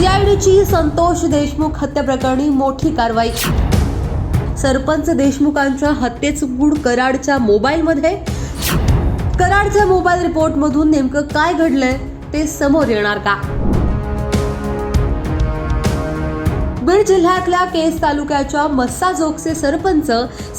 सीआयडीची संतोष देशमुख हत्या प्रकरणी मोठी कारवाई. सरपंच देशमुखांच्या हत्येचं गुण कराडच्या मोबाईलमध्ये. कराडच्या मोबाईल रिपोर्टमधून नेमकं काय घडलंय ते समोर येणार का? बीड जिल्ह्यातल्या केस तालुक्याच्या मस्साजोगचे सरपंच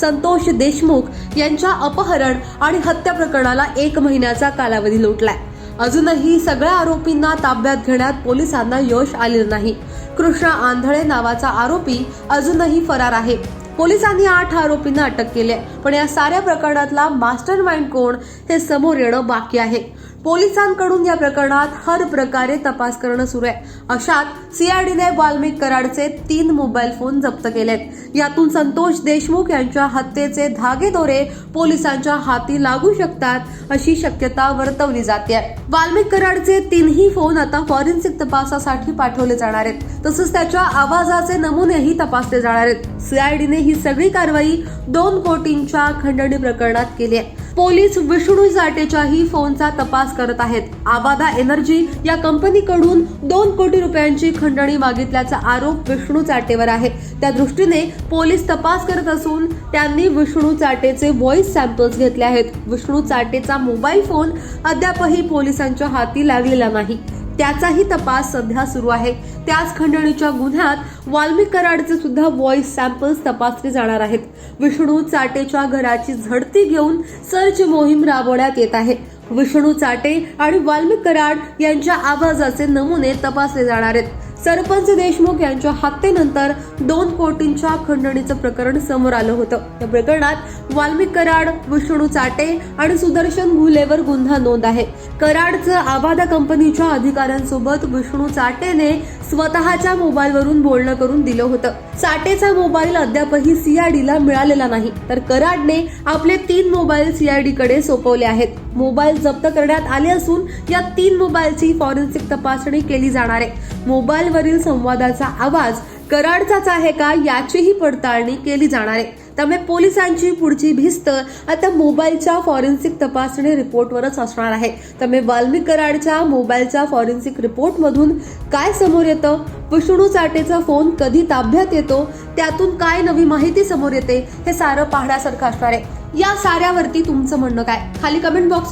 संतोष देशमुख यांच्या अपहरण आणि हत्या प्रकरणाला एक महिन्याचा कालावधी लोटलाय. अजूनही सगळ्या आरोपींना ताब्यात घेण्यात पोलिसांना यश आलेलं नाही. कृष्णा आंधळे नावाचा आरोपी अजूनही फरार आहे. पोलिसांनी आठ आरोपींना अटक केली आहे पण या साऱ्या प्रकरणातला मास्टर माइंड कोण हे समोर येणं बाकी आहे. पोलिसांकडून या प्रकरणात हर प्रकारे तपास करणं सुरू आहे. अशात सीआयडीने वाल्मिक कराडचे तीन मोबाईल फोन जप्त केलेत. यातून संतोष देशमुख यांच्या हत्येचे धागेदोरे पोलिसांच्या हाती लागू शकतात अशी शक्यता वर्तवली जाते. वाल्मिक कराडचे तीनही फोन आता फॉरेन्सिक तपासासाठी पाठवले जाणार आहेत. तसंच त्याच्या आवाजाचे नमुनेही तपासले जाणार आहेत. सीआयडीने ही सगळी कारवाई दोन कोटींच्या खंडणी प्रकरणात केली आहे. पोलीस विष्णू जाटेच्याही फोनचा तपास करत आहेत. आबादा एनर्जी या कंपनीकडून दोन कोटी रुपयांची खंडणी मागितल्याचा आरोप विष्णू चाटेवर आहे. त्या दृष्टीने पोलीस तपास करत असून त्यांनी विष्णू चाटेचे व्हॉइस सॅम्पल्स घेतले आहेत. विष्णू चाटेचा मोबाईल फोन अद्यापही पोलिसांच्या हाती लागलेला नाही. त्याचाही तपास सध्या सुरू आहे. त्याच खंडणीच्या गुन्ह्यात वाल्मिक कराडचे सुद्धा व्हॉइस सॅम्पल्स तपासले जाणार आहेत. विष्णू चाटेच्या घराची झडती घेऊन सर्च मोहीम राबवण्यात येत आहे. विष्णू चाटे आणि वाल्मिक कराड यांच्या आवाजाचे नमुने तपासले जाणार आहेत. सरपंच देशमुख यांच्या हत्येनंतर दोन कोटींच्या खंडणीचं प्रकरण समोर आलं होतं. या प्रकरणात वाल्मिक कराड विष्णू चाटे आणि सुदर्शन घुलेवर गुन्हा नोंद आहे. कराडचं आबादा कंपनीच्या अधिकाऱ्यांसोबत विष्णू चाटेने स्वतःच्या मोबाईलवरून बोलणं करून दिलं होतं. साठेचा मोबाईल अद्यापही सीआयडीला मिळालेला नाही. तर कराडने आपले तीन मोबाईल सीआयडीकडे सोपवले आहेत. मोबाईल जप्त करण्यात आले असून या तीन मोबाईलची फॉरेन्सिक तपासणी केली जाणार आहे. मोबाईलवरील संवादाचा आवाज कराडचाच आहे का याचीही पडताळणी केली जाणार आहे. त्यामुळे पोलिसांची पुढची भिस्त आता मोबाईलच्या फॉरेन्सिक तपासणी रिपोर्टवरच असणार आहे. त्यामुळे वाल्मिक कराडच्या मोबाईलच्या फॉरेन्सिक रिपोर्टमधून काय समोर येतं? विष्णू चाटेचा फोन कधी ताब्यात येतो? त्यातून काय नवी माहिती समोर येते? हे सारं पाहण्यासारखं असणार आहे. या साऱ्यावरती तुमचं म्हणणं काय? खाली कमेंट बॉक्स